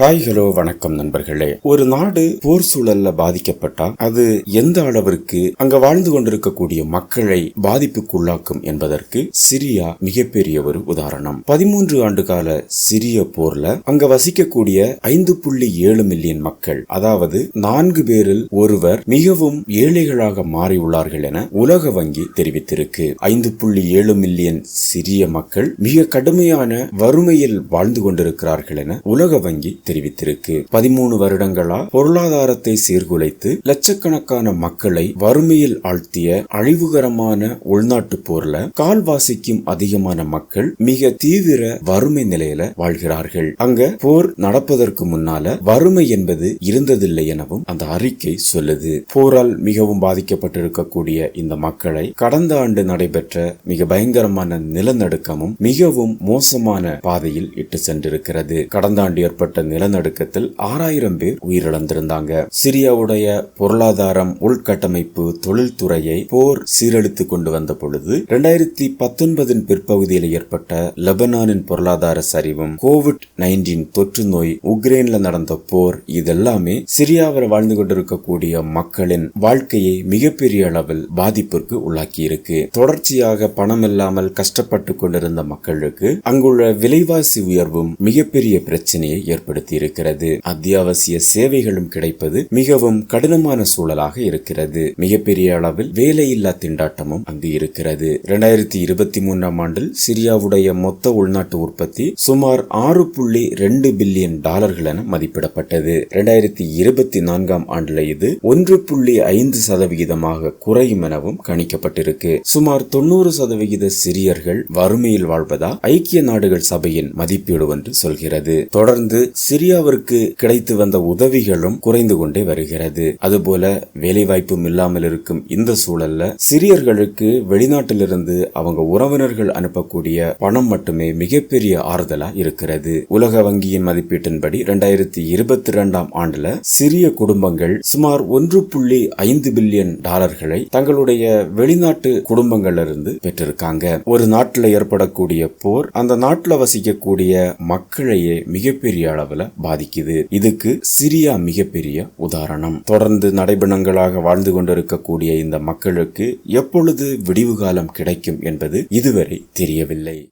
Hi hello வணக்கம் நண்பர்களே. ஒரு நாடு போர் சூழல்ல பாதிக்கப்பட்டா அது எந்த அளவிற்கு அங்க வாழ்ந்து கொண்டிருக்கக்கூடிய மக்களை பாதிப்புக்குள்ளாக்கும் என்பதற்கு சிரியா மிகப்பெரிய ஒரு உதாரணம். பதிமூன்று ஆண்டு கால சிரிய போர்ல அங்க வசிக்கக்கூடிய ஐந்து புள்ளி ஏழு மில்லியன் மக்கள் அதாவது நான்கு பேரில் ஒருவர் மிகவும் ஏழைகளாக மாறியுள்ளார்கள் என உலக வங்கி தெரிவித்திருக்கு. ஐந்து புள்ளி ஏழு மில்லியன் சிரிய மக்கள் மிக கடுமையான வறுமையில் வாழ்ந்து கொண்டிருக்கிறார்கள் என உலக வங்கி தெரிவித்திருக்கு. பதிமூணு வருடங்களா பொருளாதாரத்தை சீர்குலைத்து லட்சக்கணக்கான மக்களை வறுமையில் ஆழ்த்திய அழிவுகரமான உள்நாட்டு போர்ல கால்வாசிக்கும் அதிகமான மக்கள் மிக தீவிர வறுமை நிலையில வாழ்கிறார்கள். அங்க போர் நடப்பதற்கு முன்னால வறுமை என்பது இருந்ததில்லை எனவும் அந்த அறிக்கை சொல்லுது. போரால் மிகவும் பாதிக்கப்பட்டிருக்கக்கூடிய இந்த மக்களை கடந்த ஆண்டு நடைபெற்ற மிக பயங்கரமான நிலநடுக்கமும் மிகவும் மோசமான பாதையில் இட்டு சென்றிருக்கிறது. கடந்த ஆண்டு ஏற்பட்ட நிலநடுக்கத்தில் ஆறாயிரம் பேர் உயிரிழந்திருந்தாங்க. சிரியாவுடைய பொருளாதாரம் உள்கட்டமைப்பு தொழில்துறையை போர் சீரழித்து கொண்டு வந்த பொழுது இரண்டாயிரத்தி பத்தொன்பதின் பிற்பகுதியில் ஏற்பட்ட லெபனானின் பொருளாதார சரிவும் கோவிட் நைன்டீன் தொற்று நோய் உக்ரைன்ல நடந்த போர் இதெல்லாமே சிரியாவில் வாழ்ந்து கொண்டிருக்கக்கூடிய மக்களின் வாழ்க்கையை மிகப்பெரிய அளவில் பாதிப்பிற்கு உள்ளாக்கி இருக்கு தொடர்ச்சியாக பணம் இல்லாமல் கஷ்டப்பட்டு கொண்டிருந்த மக்களுக்கு அங்குள்ள விலைவாசி உயர்வும் மிகப்பெரிய பிரச்சனையை ஏற்படுத்தி இருக்கிறது அத்தியாவசிய சேவைகளும் கிடைப்பது மிகவும் கடினமான சூழலாக இருக்கிறது. மிகப்பெரிய அளவில் வேலையில்லா திண்டாட்டமும் அங்கு இருக்கிறது. இரண்டாயிரத்தி இருபத்தி மூன்றாம் ஆண்டில் சிரியாவுடைய மொத்த உள்நாட்டு உற்பத்தி சுமார் ஆறு புள்ளி ரெண்டு பில்லியன் டாலர்கள் என மதிப்பிடப்பட்டது. இரண்டாயிரத்தி இருபத்தி நான்காம் ஆண்டுல இது ஒன்று புள்ளி ஐந்து சதவிகிதமாக குறையும் எனவும் கணிக்கப்பட்டிருக்கு. சுமார் தொண்ணூறு சதவிகித சிரியர்கள் வறுமையில் வாழ்வதா ஐக்கிய நாடுகள் சபையின் மதிப்பீடு ஒன்று சொல்கிறது. தொடர்ந்து சிரியாவிற்கு கிடைத்து வந்த உதவிகளும் குறைந்து கொண்டே வருகிறது. அதுபோல வேலைவாய்ப்பும் இல்லாமல் இருக்கும் இந்த சூழல்ல சிரியர்களுக்கு வெளிநாட்டிலிருந்து அவங்க உறவினர்கள் அனுப்பக்கூடிய பணம் மட்டுமே மிகப்பெரிய ஆறுதலா இருக்கிறது. உலக வங்கியின் மதிப்பீட்டின்படி இரண்டாயிரத்தி இருபத்தி இரண்டாம் ஆண்டுல சிறிய குடும்பங்கள் சுமார் ஒன்று புள்ளி ஐந்து பில்லியன் டாலர்களை தங்களுடைய வெளிநாட்டு குடும்பங்களிலிருந்து பெற்றிருக்காங்க. ஒரு நாட்டில் ஏற்படக்கூடிய போர் அந்த நாட்டில் வசிக்கக்கூடிய மக்களையே மிகப்பெரிய அளவில் பாதிக்குது. இதுக்கு சிரியா மிகப்பெரிய உதாரணம். தொடர்ந்து நடைபெணங்களாக வாழ்ந்து கொண்டிருக்கக்கூடிய இந்த மக்களுக்கு எப்பொழுது விடிவு காலம் கிடைக்கும் என்பது இதுவரை தெரியவில்லை.